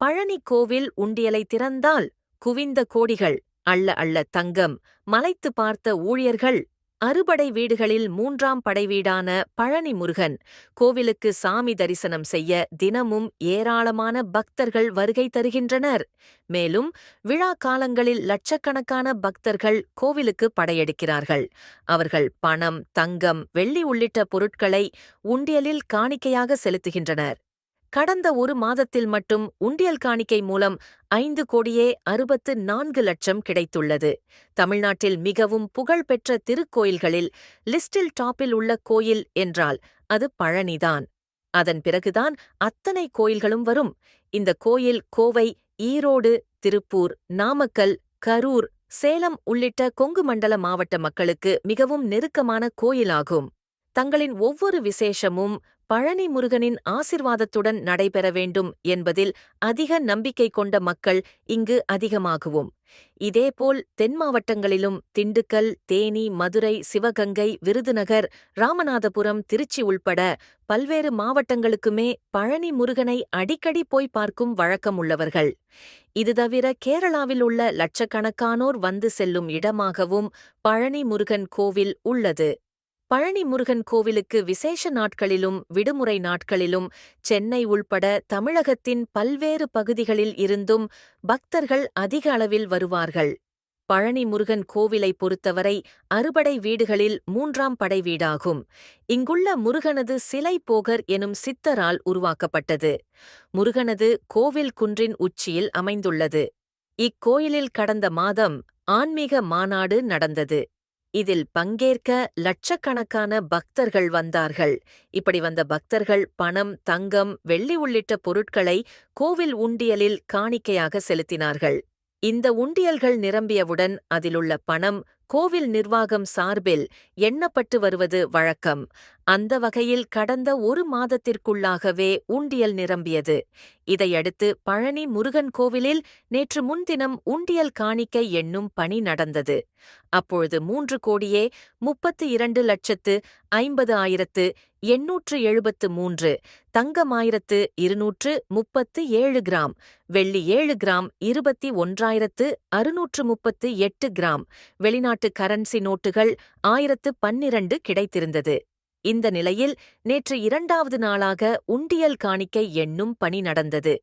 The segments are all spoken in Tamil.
பழனி கோவில் உண்டியலை திறந்தால் குவிந்த கோடிகள் அள்ள அள்ள தங்கம் மலைத்து பார்த்த ஊழியர்கள் அறுபடை வீடுகளில் மூன்றாம் படைவீடான பழனி முருகன் கோவிலுக்கு சாமி தரிசனம் செய்ய தினமும் ஏராளமான பக்தர்கள் வருகை தருகின்றனர். மேலும் விழா காலங்களில் லட்சக்கணக்கான பக்தர்கள் கோவிலுக்கு படையெடுக்கிறார்கள். அவர்கள் பணம் தங்கம் வெள்ளி உள்ளிட்ட பொருட்களை உண்டியலில் காணிக்கையாக செலுத்துகின்றனர். கடந்த ஒரு மாதத்தில் மட்டும் உண்டியல் காணிக்கை மூலம் ஐந்து கோடியே அறுபத்து நான்கு லட்சம் கிடைத்துள்ளது. தமிழ்நாட்டில் மிகவும் புகழ்பெற்ற திருக்கோயில்களில் லிஸ்டில் டாப்பில் உள்ள கோயில் என்றால் அது பழனிதான். அதன் பிறகுதான் அத்தனை கோயில்களும் வரும். இந்த கோயில் கோவை ஈரோடு திருப்பூர் நாமக்கல் கரூர் சேலம் உள்ளிட்ட கொங்கு மண்டல மாவட்ட மக்களுக்கு மிகவும் நெருக்கமான கோயிலாகும். தங்களின் ஒவ்வொரு விசேஷமும் பழனி முருகனின் ஆசிர்வாதத்துடன் நடைபெற வேண்டும் என்பதில் அதிக நம்பிக்கை கொண்ட மக்கள் இங்கு அதிகமாகுவோம். இதேபோல் தென் மாவட்டங்களிலும் திண்டுக்கல் தேனி மதுரை சிவகங்கை விருதுநகர் ராமநாதபுரம் திருச்சி உள்பட பல்வேறு மாவட்டங்களுக்குமே பழனி முருகனை அடிக்கடி போய் பார்க்கும் வழக்கம் உள்ளவர்கள். இது தவிர கேரளாவில் உள்ள லட்சக்கணக்கானோர் வந்து செல்லும் இடமாகவும் பழனி முருகன் கோவில் உள்ளது. பழனி முருகன் கோவிலுக்கு விசேஷ நாட்களிலும் விடுமுறை நாட்களிலும் சென்னை உள்பட தமிழகத்தின் பல்வேறு பகுதிகளில் இருந்தும் பக்தர்கள் அதிக அளவில் வருவார்கள். பழனி முருகன் கோவிலை பொறுத்தவரை அறுபடை வீடுகளில் மூன்றாம் படை வீடாகும். இங்குள்ள முருகனது சிலை போகர் எனும் சித்தரால் உருவாக்கப்பட்டது. முருகனது கோவில் குன்றின் உச்சியில் அமைந்துள்ளது. இக்கோயிலில் கடந்த மாதம் ஆன்மீக மாநாடு நடந்தது. இதில் பங்கேற்க லட்சக்கணக்கான பக்தர்கள் வந்தார்கள். இப்படி வந்த பக்தர்கள் பணம் தங்கம் வெள்ளி உள்ளிட்ட பொருட்களை கோவில் உண்டியலில் காணிக்கையாக செலுத்தினார்கள். இந்த உண்டியல்கள் நிரம்பியவுடன் அதிலுள்ள பணம் கோவில் நிர்வாகம் சார்பில் எண்ணப்பட்டு வருவது வழக்கம். அந்த வகையில் கடந்த ஒரு மாதத்திற்குள்ளாகவே உண்டியல் நிரம்பியது. இதையடுத்து பழனி முருகன் கோவிலில் நேற்று முன்தினம் உண்டியல் காணிக்கை எண்ணும் பணி நடந்தது. அப்பொழுது மூன்று கோடியே முப்பத்து இரண்டு லட்சத்து ஐம்பது ஆயிரத்து எண்ணூற்று எழுபத்து மூன்று தங்கமாயிரத்து இருநூற்று முப்பத்து ஏழு கிராம் வெள்ளி ஏழு கிராம் இருபத்தி ஒன்றாயிரத்து அறுநூற்று முப்பத்து எட்டு கிராம் வெளிநாட்டு கரன்சி நோட்டுகள் ஆயிரத்து பன்னிரண்டு கிடைத்திருந்தது. இந்த நிலையில் நேற்று இரண்டாவது நாளாக உண்டியல் காணிக்கை எண்ணும் பணி நடந்தது.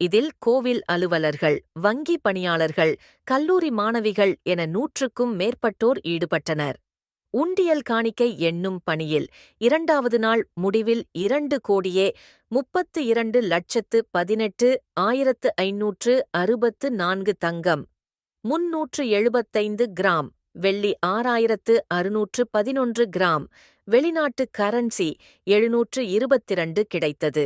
இதில் கோவில் அலுவலர்கள் வங்கி பணியாளர்கள் கல்லூரி மாணவிகள் என நூற்றுக்கும் மேற்பட்டோர் ஈடுபட்டனர். உண்டியல் காணிக்கை எண்ணும் பணியில் இரண்டாவது நாள் முடிவில் இரண்டு கோடியே முப்பத்து இரண்டு லட்சத்து பதினெட்டு ஆயிரத்து ஐநூற்று அறுபத்து நான்கு தங்கம் முன்னூற்று எழுபத்தைந்து கிராம் வெள்ளி ஆறாயிரத்து அறுநூற்று பதினொன்று கிராம் வெளிநாட்டு கரன்சி எழுநூற்று இருபத்திரண்டு கிடைத்தது.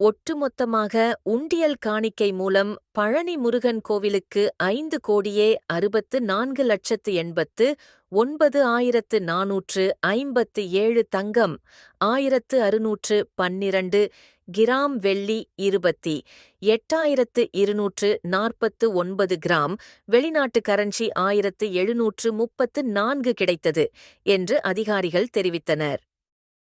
ஒட்டுமொத்தமாக உண்டியல் காணிக்கை மூலம் பழனி முருகன் கோவிலுக்கு ஐந்து கோடியே அறுபத்து நான்கு லட்சத்து எண்பத்து ஒன்பது ஆயிரத்து நாநூற்று ஐம்பத்து ஏழு தங்கம் ஆயிரத்து அறுநூற்று பன்னிரண்டு கிராம் வெள்ளி இருபத்தி எட்டாயிரத்து இருநூற்று நாற்பத்து ஒன்பது கிராம் வெளிநாட்டு கரன்சி ஆயிரத்து எழுநூற்று முப்பத்து நான்கு கிடைத்தது என்று அதிகாரிகள் தெரிவித்தனர்.